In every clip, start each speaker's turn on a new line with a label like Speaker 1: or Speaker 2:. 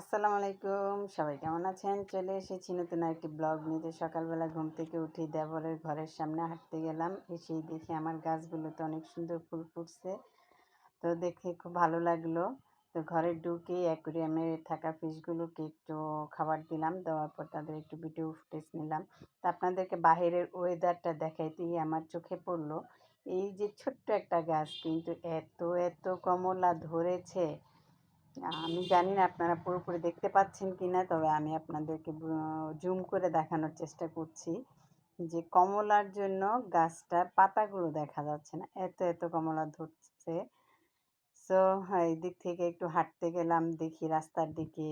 Speaker 1: আসসালামু আলাইকুম। সবাই কেমন আছেন? চলে এসেছি নতুন একটি ব্লগ নিতে সকালবেলা ঘুম থেকে উঠে দেবরের ঘরের সামনে হাঁটতে গেলাম। এসেই দেখি আমার গাছগুলোতে অনেক সুন্দর ফুল ফুটছে। তো দেখে খুব ভালো লাগল। তো ঘরে ঢুকে অ্যাকুরিয়ামে থাকা ফিশগুলোকে একটু খাবার দিলাম। দেওয়ার পর তাদের একটু ভিডিও ফুটেজ নিলাম। তো আপনাদেরকে বাহিরের ওয়েদারটা দেখাইতেই আমার চোখে পড়ল। এই যে ছোট্ট একটা গাছ কিন্তু এত এত কমলা ধরেছে। আমি জানি না আপনারা পুরোপুরি দেখতে পাচ্ছেন কি না তবে আমি আপনাদেরকে জুম করে দেখানোর চেষ্টা করছি যে কমলার জন্য গাছটার পাতাগুলো দেখা যাচ্ছে না। এত এত কমলা ধরছে। সো এই দিক থেকে একটু হাঁটতে গেলাম, দেখি রাস্তার দিকে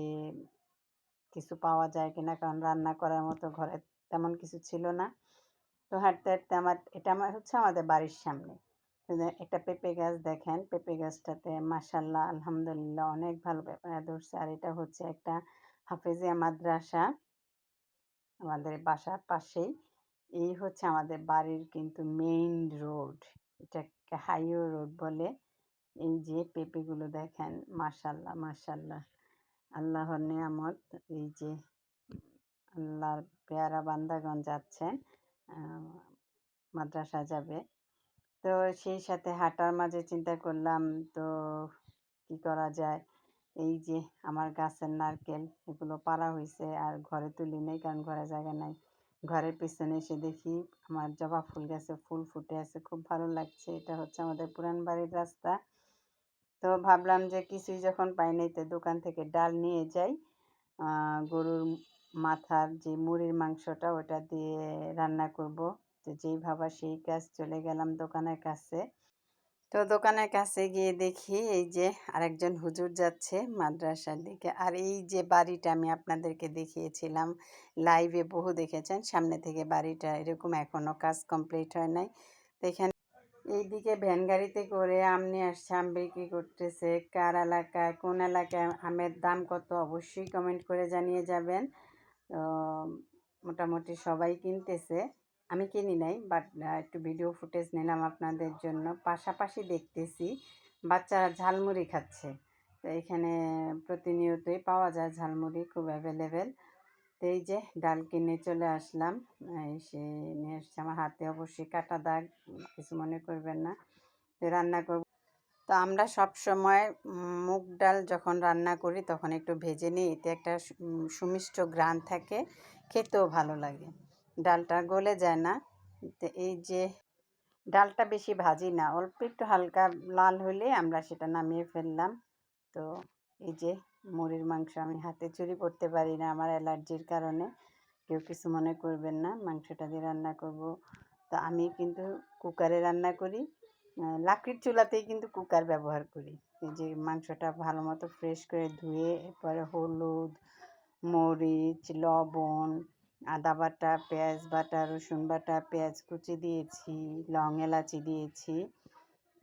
Speaker 1: কিছু পাওয়া যায় কিনা, কারণ রান্না করার মতো ঘরে তেমন কিছু ছিল না। তো হাঁটতে হাঁটতে আমার, এটা আমার, হচ্ছে আমাদের বাড়ির সামনে। একটা পেঁপে গাছ দেখেন, পেঁপে গাছটাতে মাসাল্লাহ আলহামদুলিল্লাহ অনেক ভালো পেঁপে ধরছে। আর এটা হচ্ছে একটা হাফেজিয়া মাদ্রাসা, আমাদের বাসার পাশেই। এই হচ্ছে আমাদের বাড়ির কিন্তু মেইন রোড এটাকে হাইওয়ে রোড বলে। এই যে পেঁপেগুলো দেখেন মাসাল্লাহ মাসাল্লাহ আল্লাহর নিয়ামত। এই যে আল্লাহর পেয়ারা বান্দাগণ যাচ্ছেন মাদ্রাসা যাবে। তো সেই সাথে হাঁটার মাঝে চিন্তা করলাম, তো কি করা যায়? এই যে আমার গাছের নারকেল এগুলো পাড়া হয়েছে আর ঘরে তুলি নেই কারণ ঘরে জায়গা নাই। ঘরের পিছনে এসে দেখি আমার জবা ফুল গাছে, ফুল ফুটে আছে, খুব ভালো লাগছে। এটা হচ্ছে আমাদের পুরান বাড়ির রাস্তা। তো ভাবলাম যে কিছুই যখন পাই নাই তো দোকান থেকে ডাল নিয়ে যাই। গরুর মাথার যে মুড়ির মাংসটা ওটা দিয়ে রান্না করব। তো যেই ভাবা সেই কাজ চলে গেলাম দোকানের কাছে। তো দোকানের কাছে গিয়ে দেখি এই যে আরেকজন হুজুর যাচ্ছে মাদ্রাসার দিকে। আর এই যে বাড়িটা আমি আপনাদেরকে দেখিয়েছিলাম লাইভে বহু দেখেছেন, সামনে থেকে বাড়িটা এরকম এখনও কাজ কমপ্লিট হয় নাই। তো এখানে এইদিকে ভ্যান গাড়িতে করে আম নিয়ে আসছে আম বিক্রি করতেছে। কার এলাকায় কোন এলাকায়, আমের দাম কত, অবশ্যই কমেন্ট করে জানিয়ে যাবেন। তো মোটামুটি সবাই কিনতেছে। আমি কিনি নাই বাট একটু ভিডিও ফুটেজ নিলাম আপনাদের জন্য। পাশাপাশি দেখতেছি, বাচ্চারা ঝালমুড়ি খাচ্ছে। তো এখানে প্রতিনিয়তই পাওয়া যায় ঝালমুড়ি, খুব অ্যাভেলেবেল তো এই যে ডাল কিনে চলে আসলাম। এসে নিয়ে এসছে আমার হাতে। অবশ্যই কাটা দাগ, কিছু মনে করবেন না। তো রান্না করব। তো আমরা সব সময় মুগ ডাল যখন রান্না করি, তখন একটু ভেজে নিই। এতে একটা সুমিষ্ট গ্রান থাকে। খেতেও ভালো লাগে। ডালটা গলে যায় না। এই যে ডালটা বেশি ভাজি না, অল্প একটু হালকা লাল হলে আমরা সেটা নামিয়ে ফেললাম। তো এই যে মুড়ির মাংস আমি হাতে চুরি করতে পারি না আমার অ্যালার্জির কারণে, কেউ কিছু মনে করবেন না, মাংসটা দিয়ে রান্না করব। তো আমি কিন্তু কুকারে রান্না করি লাকড়ির চুলাতেই কিন্তু কুকার ব্যবহার করি। এই যে মাংসটা ভালো মতো ফ্রেশ করে ধুয়ে, এরপরে হলুদ, মরিচ, লবণ আদা বাটা, পেঁয়াজ বাটা, রসুন বাটা, পেঁয়াজ কুচি দিয়েছি, লং এলাচি দিয়েছি,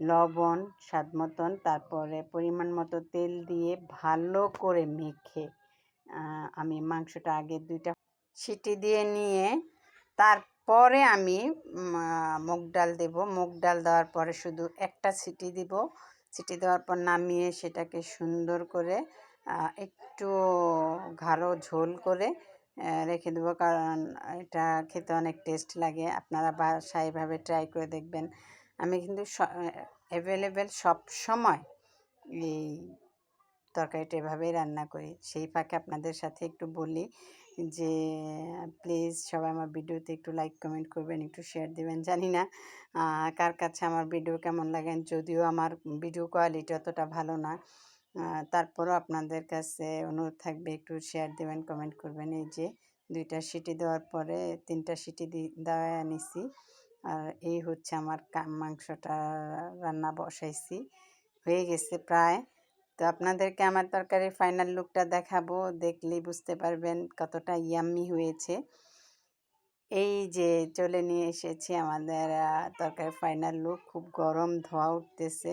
Speaker 1: লবণ, স্বাদ মতন, তারপরে পরিমাণ মতো তেল দিয়ে ভালো করে মেখে আমি মাংসটা আগে দুইটা সিটি দিয়ে নিয়ে, তারপরে আমি মুগ ডাল দেব। মুগ ডাল দেওয়ার পরে শুধু একটা সিটি দিব। সিটি দেওয়ার পর নামিয়ে সেটাকে সুন্দর করে একটু ঘাড়ো ঝোল করে রেখে দেবো। কারণ এটা খেতে অনেক টেস্ট লাগে। আপনারা বাসায় এভাবে ট্রাই করে দেখবেন। আমি কিন্তু অ্যাভেলেবেল সব সময় এই তরকারিটা এভাবেই রান্না করি। সেই ফাঁকে আপনাদের সাথে একটু বলি যে প্লিজ সবাই আমার ভিডিওতে একটু লাইক কমেন্ট করবেন, একটু শেয়ার দেবেন। জানি না কার কাছে আমার ভিডিও কেমন লাগেন যদিও আমার ভিডিও কোয়ালিটি অতটা ভালো না। তারপরও আপনাদের কাছে অনুরোধ থাকবে একটু শেয়ার দেবেন কমেন্ট করবেন। এই যে দুইটা সিটি দেওয়ার পরে তিনটা সিটি দেওয়া নিছি আর এই হচ্ছে আমার মাংসটা রান্না বসাইছি। হয়ে গেছে প্রায়। তো আপনাদেরকে আমার তরকারির ফাইনাল লুকটা দেখাবো, দেখলেই বুঝতে পারবেন কতটা ইয়াম্মি হয়েছে। এই যে চলে নিয়ে এসেছি আমাদের তরকারির ফাইনাল লুক খুব গরম ধোয়া উঠতেছে।